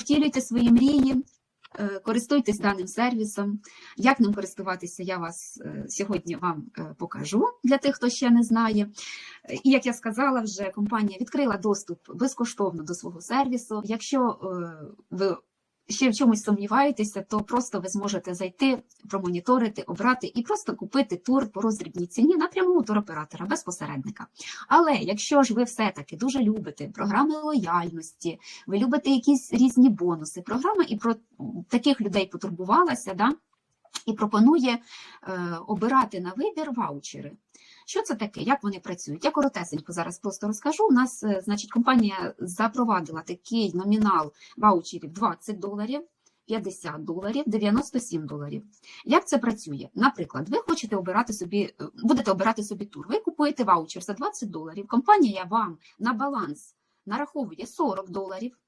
втілюйте свої мрії, е, користуйтесь даним сервісом. Як ним користуватися, я вас е, сьогодні вам е, покажу для тих, хто ще не знає. І як я сказала, вже компанія відкрила доступ безкоштовно до свого сервісу. Якщо ви ще в чомусь сумніваєтеся, то просто ви зможете зайти, промоніторити, обрати і просто купити тур по роздрібній ціні напряму у туроператора без посередника. Але якщо ж ви все-таки дуже любите програми лояльності, ви любите якісь різні бонуси, програма і про таких людей потурбувалася, да? І пропонує е, обирати на вибір ваучери. Що це таке? Як вони працюють? Я коротесенько зараз просто розкажу. У нас, е, значить, компанія запровадила такий номінал ваучерів 20 доларів. 50 доларів, 97 доларів. Як це працює? Наприклад, ви хочете обирати собі, е, будете обирати собі тур. Ви купуєте ваучер за 20 доларів. Компанія вам на баланс нараховує 40 доларів.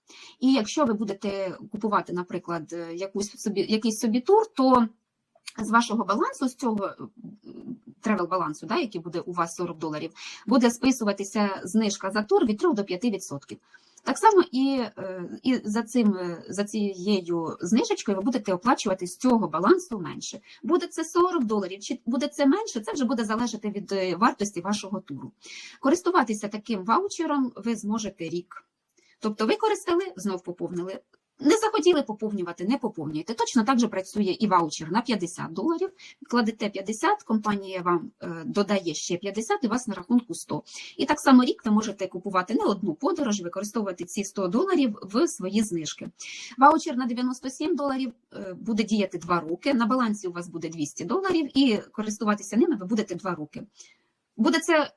І якщо ви будете купувати, наприклад, якусь собі, якийсь собі тур, то з вашого балансу, з цього тревел балансу, да, який буде у вас 40 доларів, буде списуватися знижка за тур від 3 до 5%. Так само і, е, і за, цим, е, за цією знижечкою ви будете оплачувати з цього балансу менше. Буде це 40 доларів, чи буде це менше, це вже буде залежати від е, вартості вашого туру. Користуватися таким ваучером ви зможете рік. Тобто ви користали, знов поповнили. Не захотіли поповнювати, не поповнюєте. Точно так же працює і ваучер на 50 доларів. Кладете 50, компанія вам е, додає ще 50, і у вас на рахунку 100. І так само рік ви можете купувати не одну подорож, використовувати ці 100 доларів в свої знижки. Ваучер на 97 доларів е, буде діяти 2 роки. На балансі у вас буде 200 доларів, і користуватися ними ви будете 2 роки. Буде це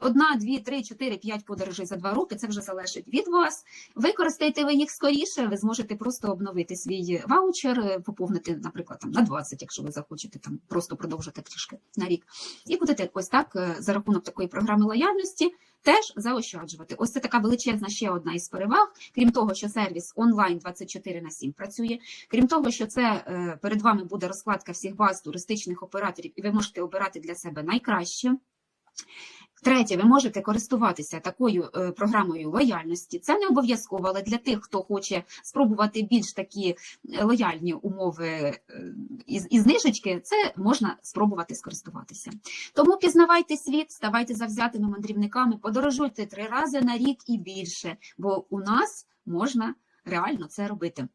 одна, дві, три, чотири, п'ять подорожей за два роки. Це вже залежить від вас. Використаєте ви їх скоріше, ви зможете просто обновити свій ваучер, е, поповнити, наприклад, там на 20, якщо ви захочете там просто продовжити трішки на рік. І будете ось так е, за рахунок такої програми лояльності. Теж заощаджувати. Ось це така величезна ще одна із переваг. Крім того, що сервіс онлайн 24 на 7 працює. Крім того, що це е, перед вами буде розкладка всіх баз туристичних операторів, і ви можете обирати для себе найкраще. Третє, ви можете користуватися такою е, програмою лояльності. Це не обов'язково, але для тих, хто хоче спробувати більш такі е, лояльні умови е, і, знижечки, це можна спробувати скористуватися. Тому пізнавайте світ, ставайте завзятими мандрівниками, подорожуйте три рази на рік і більше, бо у нас можна реально це робити.